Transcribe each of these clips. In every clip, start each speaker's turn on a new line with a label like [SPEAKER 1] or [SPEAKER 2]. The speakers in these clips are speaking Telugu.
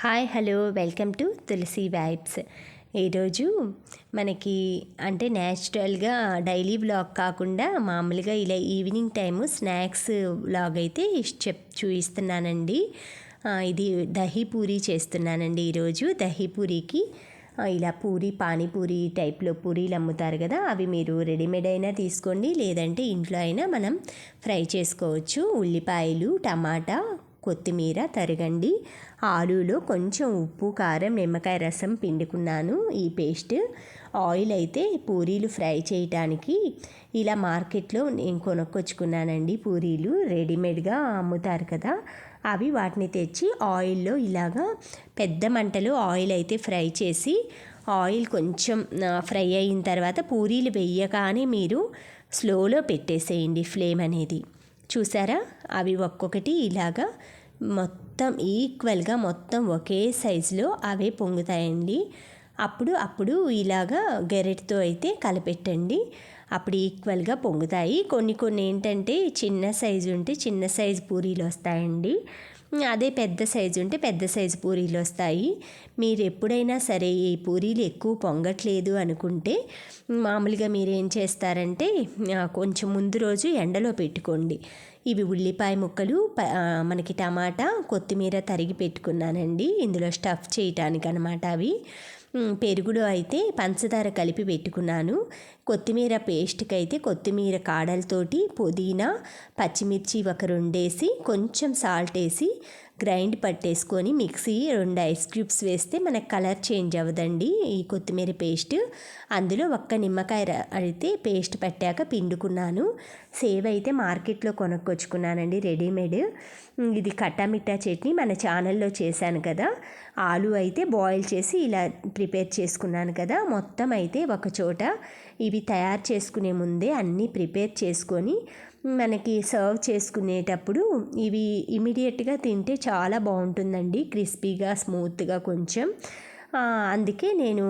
[SPEAKER 1] Hi hello welcome to Tulasi vibes. ఈరోజు మనకి అంటే న్యాచురల్గా డైలీ బ్లాగ్ కాకుండా మామూలుగా ఇలా ఈవినింగ్ టైము స్నాక్స్ బ్లాగ్ అయితే చెప్ చూపిస్తున్నానండి ఇది దహీ పూరి చేస్తున్నానండి ఈరోజు. దహీ పూరికి ఇలా పూరి పానీపూరి టైప్లో పూరీలు అమ్ముతారు కదా అవి మీరు రెడీమేడ్ అయినా తీసుకోండి లేదంటే ఇంట్లో అయినా మనం ఫ్రై చేసుకోవచ్చు. ఉల్లిపాయలు టమాటా కొత్తిమీర తరగండి. ఆలులో కొంచెం ఉప్పు కారం నిమ్మకాయ రసం పిండుకున్నాను. ఈ పేస్ట్ ఆయిల్ అయితే పూరీలు ఫ్రై చేయటానికి ఇలా మార్కెట్లో నేను కొనుక్కొచ్చుకున్నానండి పూరీలు. రెడీమేడ్గా అమ్ముతారు కదా. అవి వాటిని తెచ్చి ఆయిల్లో ఇలాగా పెద్ద మంటలో ఆయిల్ అయితే ఫ్రై చేసి ఆయిల్ కొంచెం ఫ్రై అయిన తర్వాత పూరీలు వెయ్యగానే మీరు స్లోలో పెట్టేసేయండి ఫ్లేమ్ అనేది. చూసారా? అవి ఒక్కొక్కటి ఇలాగా మొత్తం ఈక్వల్గా మొత్తం ఒకే సైజులో అవే పొంగుతాయండి. అప్పుడు అప్పుడు ఇలాగా గెరెట్తో అయితే కలపెట్టండి. అప్పుడు ఈక్వల్గా పొంగుతాయి. కొన్ని కొన్ని ఏంటంటే చిన్న సైజు ఉంటే చిన్న సైజు పూరీలు వస్తాయండి. అదే పెద్ద సైజు ఉంటే పెద్ద సైజు పూరీలు వస్తాయి. మీరు ఎప్పుడైనా సరే ఈ పూరీలు ఎక్కువ పొంగట్లేదు అనుకుంటే మామూలుగా మీరు ఏం చేస్తారంటే కొంచెం ముందు రోజు ఎండలో పెట్టుకోండి. ఇవి ఉల్లిపాయ ముక్కలు ప- మనకి టమాటా కొత్తిమీర తరిగి పెట్టుకున్నానండి. ఇందులో స్టఫ్ చేయటానికి అనమాట అవి. పెరుగులో అయితే పంచదార కలిపి పెట్టుకున్నాను. కొత్తిమీర పేస్ట్కి అయితే కొత్తిమీర కాడలతోటి పుదీనా పచ్చిమిర్చి ఒక రెండేసి కొంచెం సాల్ట్ వేసి గ్రైండ్ పట్టేసుకొని మిక్సీ రెండు ఐస్ క్యూబ్స్ వేస్తే మనకు కలర్ చేంజ్ అవ్వదండి. ఈ కొత్తిమీర పేస్ట్. అందులో ఒక్క నిమ్మకాయ అడితే పేస్ట్ పట్టాక పిండుకున్నాను. సేవ్ అయితే మార్కెట్లో కొనుక్కొచ్చుకున్నానండి రెడీమేడ్. ఇది కట్టామిట్టా చట్నీ మన ఛానల్లో చేశాను కదా. ఆలు అయితే బాయిల్ చేసి ఇలా ప్రిపేర్ చేసుకున్నాను కదా. మొత్తం అయితే ఒక చోట. ఇవి తయారు చేసుకునే ముందే అన్నీ ప్రిపేర్ చేసుకొని మనకి సర్వ్ చేసుకునేటప్పుడు ఇవి ఇమీడియట్గా తింటే చాలా బాగుంటుందండి. క్రిస్పీగా స్మూత్గా కొంచెం. అందుకే నేను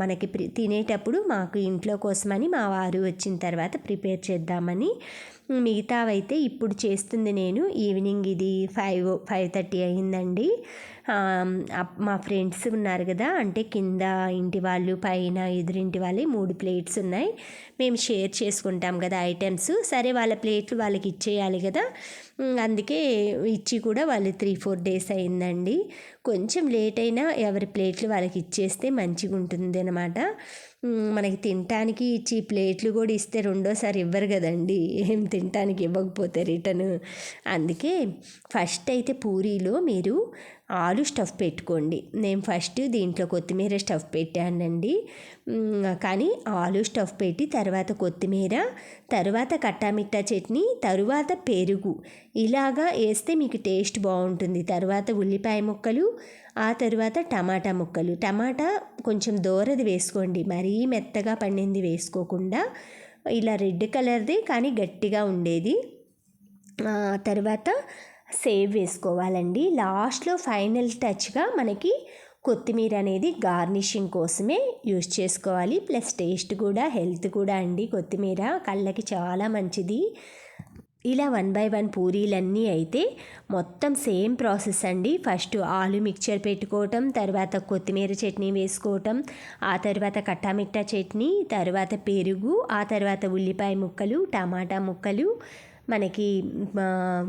[SPEAKER 1] మనకి ప్రి తినేటప్పుడు మాకు ఇంట్లో కోసమని మా వారు వచ్చిన తర్వాత ప్రిపేర్ చేద్దామని మిగతావైతే ఇప్పుడు చేస్తుంది నేను. ఈవినింగ్ ఇది ఫైవ్ ఫైవ్ థర్టీ అయిందండి. మా ఫ్రెండ్స్ ఉన్నారు కదా అంటే కింద ఇంటి వాళ్ళు పైన ఎదురింటి వాళ్ళే మూడు ప్లేట్స్ ఉన్నాయి. మేము షేర్ చేసుకుంటాం కదా ఐటమ్స్. సరే వాళ్ళ ప్లేట్లు వాళ్ళకి ఇచ్చేయాలి కదా. అందుకే ఇచ్చి కూడా వాళ్ళు త్రీ ఫోర్ డేస్ అయిందండి. కొంచెం లేట్ అయినా ఎవరి ప్లేట్లు వాళ్ళకి ఇచ్చేస్తే మంచిగా ఉంటుంది అనమాట మనకి తినటానికి ఇచ్చి ప్లేట్లు కూడా ఇస్తే రెండోసారి ఇవ్వరు కదండి. ఏం తినటానికి ఇవ్వకపోతే రిటర్న్ అందుకే ఫస్ట్ అయితే పూరీలో మీరు ఆలు స్టఫ్ పెట్టుకోండి. నేను ఫస్ట్ దీంట్లో కొత్తిమీర స్టఫ్ పెట్టానండి. కానీ ఆలు స్టఫ్ పెట్టి తర్వాత కొత్తిమీర తర్వాత కట్టామిట్టా చట్నీ తరువాత పెరుగు. ఇలాగా వేస్తే మీకు టేస్ట్ బాగుంటుంది. తర్వాత ఉల్లిపాయ ముక్కలు ఆ తర్వాత టమాటా ముక్కలు. టమాటా కొంచెం దోరది వేసుకోండి. మరీ మెత్తగా పండింది వేసుకోకుండా. ఇలా రెడ్ కలర్ది కానీ గట్టిగా ఉండేది. తర్వాత సేవ్ వేసుకోవాలండి. లాస్ట్లో ఫైనల్ టచ్గా మనకి కొత్తిమీర అనేది గార్నిషింగ్ కోసమే యూస్ చేసుకోవాలి. ప్లస్ టేస్ట్ కూడా హెల్త్ కూడా అండి కొత్తిమీర. కళ్ళకి చాలా మంచిది. ఇలా వన్ బై వన్ పూరీలన్నీ అయితే మొత్తం సేమ్ ప్రాసెస్ అండి. ఫస్ట్ ఆలు మిక్చర్ పెట్టుకోవటం తర్వాత కొత్తిమీర చట్నీ వేసుకోవటం ఆ తర్వాత కట్టామిట్టా చట్నీ తర్వాత పెరుగు ఆ తర్వాత ఉల్లిపాయ ముక్కలు టమాటా ముక్కలు మనకి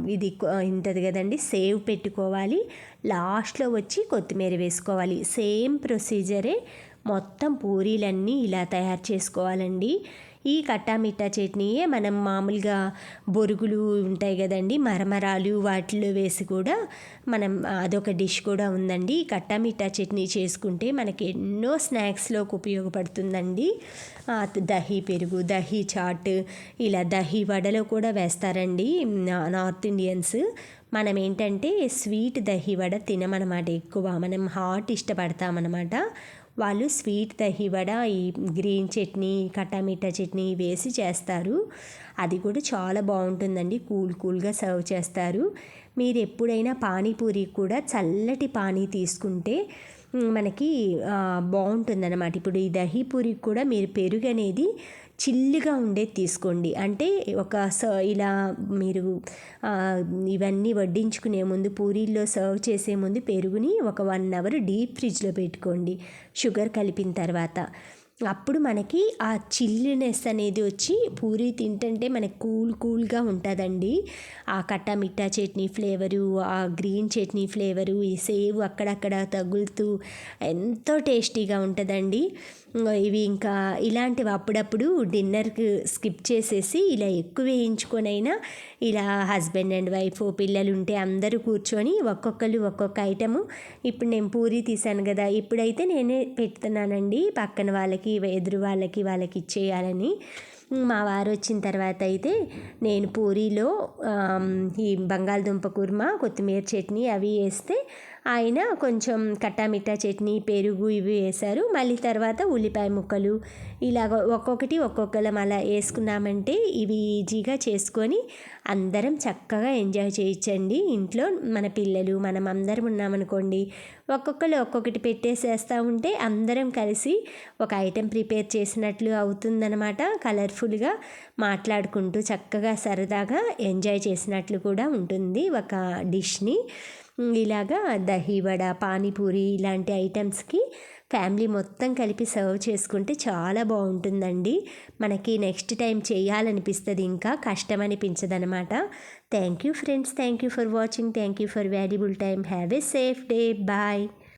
[SPEAKER 1] ఇది కొ- ఉంటుంది కదండి. సేవ్ పెట్టుకోవాలి. లాస్ట్లో వచ్చి కొత్తిమీర వేసుకోవాలి. సేమ్ ప్రొసీజరే మొత్తం పూరీలన్నీ ఇలా తయారు చేసుకోవాలండి. ఈ కట్టామిట్టా చట్నీయే మనం మామూలుగా బొరుగులు ఉంటాయి కదండి మరమరాలు వాటిలో వేసి కూడా మనం అదొక డిష్ కూడా ఉందండి. ఈ కట్టామిట్టా చట్నీ చేసుకుంటే మనకి ఎన్నో స్నాక్స్లోకి ఉపయోగపడుతుందండి. దహీ పెరుగు దహీ చాట్ ఇలా దహీ వడలో కూడా వేస్తారండి నార్త్ ఇండియన్స్. మనం ఏంటంటే స్వీట్ దహీ వడ తినమన్నమాట ఎక్కువ మనం హాట్ ఇష్టపడతామన్నమాట వాళ్ళు స్వీట్ దహి వడ ఈ గ్రీన్ చట్నీ కట్టామిట్టా చట్నీ వేసి చేస్తారు. అది కూడా చాలా బాగుంటుందండి. కూల్ కూల్గా సర్వ్ చేస్తారు. మీరు ఎప్పుడైనా పానీపూరి కూడా చల్లటి పానీ తీసుకుంటే మనకి బాగుంటుంది అనమాట ఇప్పుడు ఈ దహీ పూరికి కూడా మీరు పెరుగు అనేది చిల్లిగా ఉండేది తీసుకోండి. అంటే ఒక స ఇలా మీరు ఇవన్నీ వడ్డించుకునే ముందు పూరీల్లో సర్వ్ చేసే ముందు పెరుగుని ఒక వన్ అవర్ డీప్ ఫ్రిడ్జ్లో పెట్టుకోండి. షుగర్ కలిపిన తర్వాత. అప్పుడు మనకి ఆ చిల్లినెస్ అనేది వచ్చి పూరి తింటుంటే మనకి కూల్ కూల్గా ఉంటుందండి. ఆ కట్టా మిట్టా చట్నీ ఫ్లేవరు ఆ గ్రీన్ చట్నీ ఫ్లేవరు ఈ సేవ్ అక్కడక్కడ తగులుతూ ఎంతో టేస్టీగా ఉంటుందండి. ఇవి ఇంకా ఇలాంటివి అప్పుడప్పుడు డిన్నర్కి స్కిప్ చేసేసి ఇలా ఎక్కువ వేయించుకొనైనా ఇలా హస్బెండ్ అండ్ వైఫ్ పిల్లలు ఉంటే అందరూ కూర్చొని ఒక్కొక్కరు ఒక్కొక్క ఐటము. ఇప్పుడు నేను పూరి తీసాను కదా ఇప్పుడైతే నేనే పెడుతున్నానండి. పక్కన వాళ్ళకి ఎదురు వాళ్ళకి వాళ్ళకి ఇచ్చేయాలని మా వారు వచ్చిన తర్వాత అయితే నేను పూరీలో ఈ బంగాళదుంప కుర్మా కొత్తిమీర చట్నీ అవి వేస్తే ఆయన కొంచెం కట్టామిట్టా చట్నీ పెరుగు ఇవి వేశారు. మళ్ళీ తర్వాత ఉల్లిపాయ ముక్కలు ఇలాగ ఒక్కొక్కటి ఒక్కొక్కలం అలా వేసుకున్నామంటే ఇవి ఈజీగా చేసుకొని అందరం చక్కగా ఎంజాయ్ చేయొచ్చండి. ఇంట్లో మన పిల్లలు మనం అందరం ఉన్నామనుకోండి ఒక్కొక్కరు ఒక్కొక్కటి పెట్టేసేస్తూ ఉంటే అందరం కలిసి ఒక ఐటెం ప్రిపేర్ చేసినట్లు అవుతుందన్నమాట. కలర్ఫుల్గా మాట్లాడుకుంటూ చక్కగా సరదాగా ఎంజాయ్ చేసినట్లు కూడా ఉంటుంది ఒక డిష్ని. ఇలాగా దహీవడ పానీపూరి ఇలాంటి ఐటమ్స్కి ఫ్యామిలీ మొత్తం కలిపి సర్వ్ చేసుకుంటే చాలా బాగుంటుందండి. మనకి నెక్స్ట్ టైం చేయాలనిపిస్తుంది ఇంకా కష్టం అనిపించదనమాట thank you friends thank you for watching thank you for valuable time have a safe day. Bye.